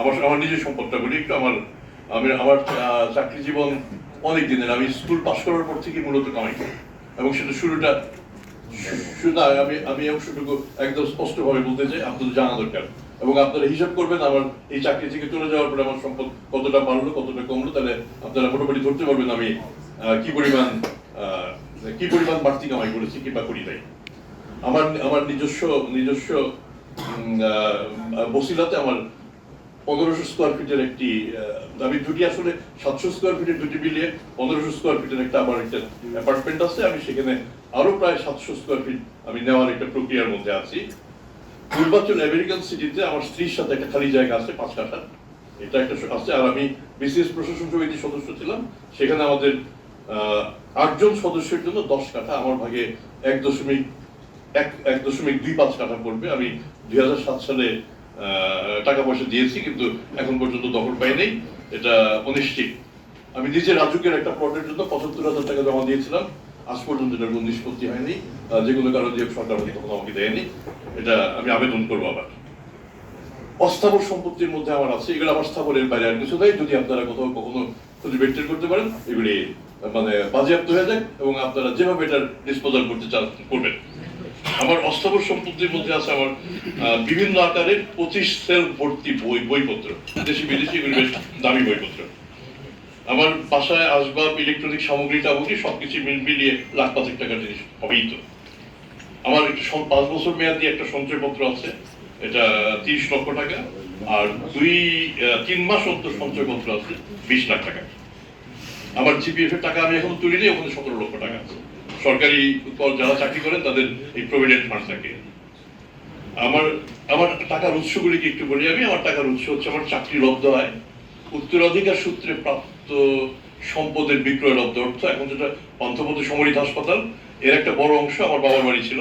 আমার আমার নিজের সম্পদটা বলি একটু আমার, আমি আমার চাকরি জীবন অনেক দিনের আমি স্কুল পাশ করার পর থেকে মূলত কামাই করি। এবং সেটা শুরুটা, শুধু আমি আমি অংশটুকু একদম স্পষ্টভাবে বলতে চাই আপনাদের জানা দরকার। এবং আপনারা হিসাব করবেন, আমার এই চাকরি থেকে চলে যাওয়ার পরে আমার সম্পদ কতটা বাড়লো, কতটা কমলো, তাহলে আপনারা মোটামুটি ধরতে পারবেন আমি কি পরিমাণ কি পরিমাণ বাড়তি কামাই করেছি কিংবা করি নাই। আমার আমার নিজস্ব নিজস্ব বসিলাতে আমার পনেরোশো স্কোয়ার ফিটের একটি আমি দুটি আসলে সাতশো স্কোয়ার ফিটের দুটি মিলিয়ে পনেরোশো স্কোয়ার ফিটের একটা আমার একটা অ্যাপার্টমেন্ট আছে। আমি সেখানে আরও প্রায় সাতশো স্কোয়ার ফিট আমি নেওয়ার একটা প্রক্রিয়ার মধ্যে আছি। পূর্বাঞ্চল আমেরিকান সিটিতে আমার স্ত্রীর সাথে একটা খালি জায়গা আছে, পাঁচ কাঠা। এটা একটা আছে। আর আমি বিসিএস প্রশাসন সমিতির সদস্য ছিলাম। সেখানে আমাদের আটজন সদস্যের জন্য দশ কাঠা। আমার ভাগে এক দশমিক এক এক দশমিক দুই পাঁচ কাঠা পড়বে। আমি দুই হাজার সাত সালে টাকা পয়সা দিয়েছি, কিন্তু এখন পর্যন্ত দখল পাই নাই। এটা অনিশ্চিত। আমি নিজে রাজুকের একটা প্লটের জন্য পঁচাত্তর হাজার টাকা জমা দিয়েছিলাম। আজ পর্যন্ত এটার কোনো নিষ্পত্তি হয়নি। যে কোনো কারণে সরকার হয়তো তখন আমাকে দেয়নি, এটা আমি আবেদন করব আবার। অস্থাবর সম্পত্তির মধ্যে আমার আছে। এগুলো আমার স্থাবরের বাইরে আর কিছু নেই। যদি আপনারা কোথাও কখনো খুঁজে করতে পারেন, এগুলি মানে বাজেয়াপ্ত হয়ে যায় এবং আপনারা যেভাবে এটার ডিসপোজাল করতে চান, করবেন। আমার অস্থাবর সম্পত্তির মধ্যে আছে আমার বিভিন্ন আকারের পঁচিশ সেল ভর্তি বই, বইপত্র, দেশি বিদেশি বেশ দামি বইপত্র। আমার বাসায় আসবাব ইলেকট্রনিক সামগ্রী টামগ্রী সবকিছু মিল- মিলিয়ে লাখ পাঁচেক টাকার জিনিস হবেই তো। আমার একটা পাঁচ বছর মেয়াদি একটা সঞ্চয়পত্র আছে, এটা তিরিশ লক্ষ টাকা, আর দুই তিন মাস অন্তর সঞ্চয়পত্র আছে, বিশ লাখ টাকা। আমার জিপিএফ এর টাকা আমি এখন তুলিনি ওখানে সতেরো লক্ষ টাকা আছে। সরকারি পদ যারা চাকরি করেন, তাদের এই প্রভিডেন্ট ফান্ড থাকে। আমার আমার টাকার উৎসগুলি কি একটু বলি? আমি আমার টাকার উৎস হচ্ছে আমার চাকরি লব্ধ হয় উত্তরাধিকার সূত্রে প্রাপ্ত সম্পদের বিক্রয় লব্ধ অর্থ, এখন যেটা পন্থপথ সমরিত হাসপাতাল, এর একটা বড় অংশ আমার বাবার বাড়ি ছিল।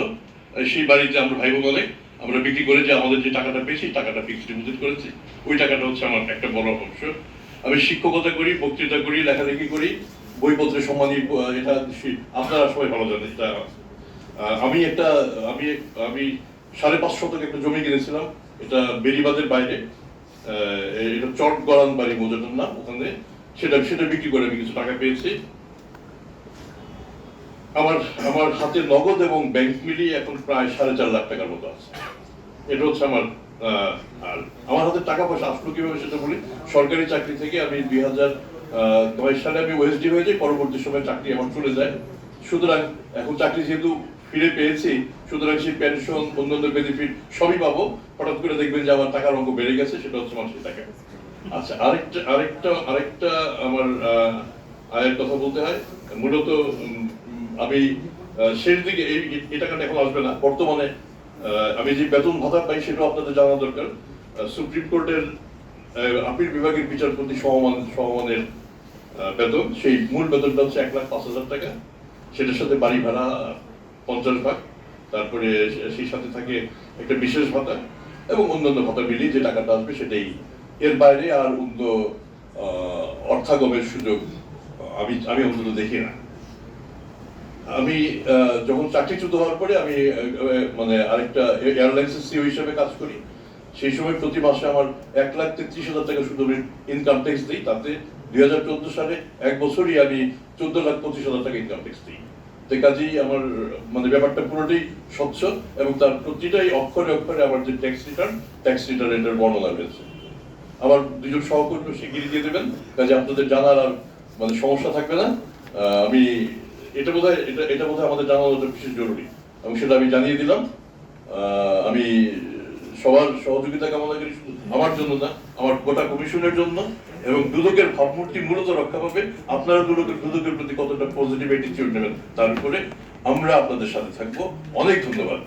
সেই বাড়িতে আমরা ভাই বোন আমরা বিক্রি করে যে আমাদের যে টাকাটা পেয়েছি টাকাটা ফিক্সড ডিপোজিট করেছি। ওই টাকাটা হচ্ছে আমার একটা বড় অংশ। আমি শিক্ষকতা করি, বক্তৃতা করি, লেখালেখি করি। বইপত্রে সম্মানী এটা আপনারা সবাই ভালো জানেন, এটা আমি একটা, আমি আমি সাড়ে পাঁচ শতক একটা জমি কিনেছিলাম, এটা বেরিবাদের বাইরে। এটা চট গড়ান বাড়ি মৌজাটার নাম ওখানে। সেটা সেটা বিক্রি করে আমি কিছু টাকা পেয়েছি। আমার আমার হাতে নগদ এবং ব্যাংক মিলিয়ে এখন প্রায় সাড়ে চার লাখ টাকার মতো আছে। এটা হচ্ছে আমার আর আমার হাতে টাকা পয়সা আসলো কীভাবে সেটা বলি? সরকারি চাকরি থেকে আমি দুই হাজার নয় সালে আমি ওএসডি হয়ে যাই, পরবর্তী সময় চাকরি আমার চলে যায়। সুতরাং এখন চাকরি যেহেতু ফিরে পেয়েছি, সুতরাং সেই পেনশন অন্যান্য বেনিফিট সবই পাবো। হঠাৎ করে দেখবেন যে আমার টাকার অঙ্ক বেড়ে গেছে, সেটা হচ্ছে মাসের টাকা। আচ্ছা আরেকটা আরেকটা আরেকটা আমার আয়ের কথা বলতে হয়। মূলত আমি শেষ দিকে এই এই টাকাটা এখন আসবে না। বর্তমানে আমি যে বেতন ভাতা পাই সেটাও আপনাদের জানা দরকার। সুপ্রিম কোর্টের আপিল বিভাগের বিচারপতি সমমান সমমানের বেতন। সেই মূল বেতনটা হচ্ছে এক লাখ পাঁচ হাজার টাকা। সেটার সাথে বাড়ি ভাড়া পঞ্চাশ ভাগ। তারপরে সেই সাথে থাকে একটা বিশেষ ভাতা এবং অন্যান্য ভাতা মিলিয়ে যে টাকাটা আসবে সেটাই। এর বাইরে আর অন্য অর্থাগমের সুযোগ আমি আমি অন্তত দেখি না। আমি যখন চাকরিচ্যুত হওয়ার পরে আমি মানে আরেকটা এয়ারলাইন্সের সিও হিসেবে কাজ করি। সেই সময় প্রতি মাসে আমার এক লাখ তেত্রিশ হাজার টাকা শুধু আমি ইনকাম ট্যাক্স দিই। তাতে দুই হাজার চোদ্দ সালে এক বছরই আমি চোদ্দ লাখ পঁচিশ হাজার টাকা ইনকাম ট্যাক্স দিই। তো কাজেই আমার মানে ব্যাপারটা পুরোটাই স্বচ্ছ এবং তার প্রতিটাই অক্ষরে অক্ষরে আমার যে ট্যাক্স রিটার্ন ট্যাক্স রিটার্নের বর্ণনা রয়েছে। আমার দুজন সহকর্মী স্বীকৃতি দিয়ে দেবেন। কাজে আপনাদের জানার আর মানে সমস্যা থাকবে না। আমি, এটা বোধহয়, এটা এটা বোধহয় আমাদের জানানোটা বিশেষ জরুরি। এবং সেটা আমি জানিয়ে দিলাম। আমি সবার সহযোগিতা কামনা করি আমার জন্য না, আমার গোটা কমিশনের জন্য এবং দুদকের ভাবমূর্তি মূলত রক্ষা পাবে। আপনারা দুদকের দুদকের প্রতি কতটা পজিটিভ অ্যাটিটিউড নেবেন তার উপরে আমরা আপনাদের সাথে থাকব। অনেক ধন্যবাদ।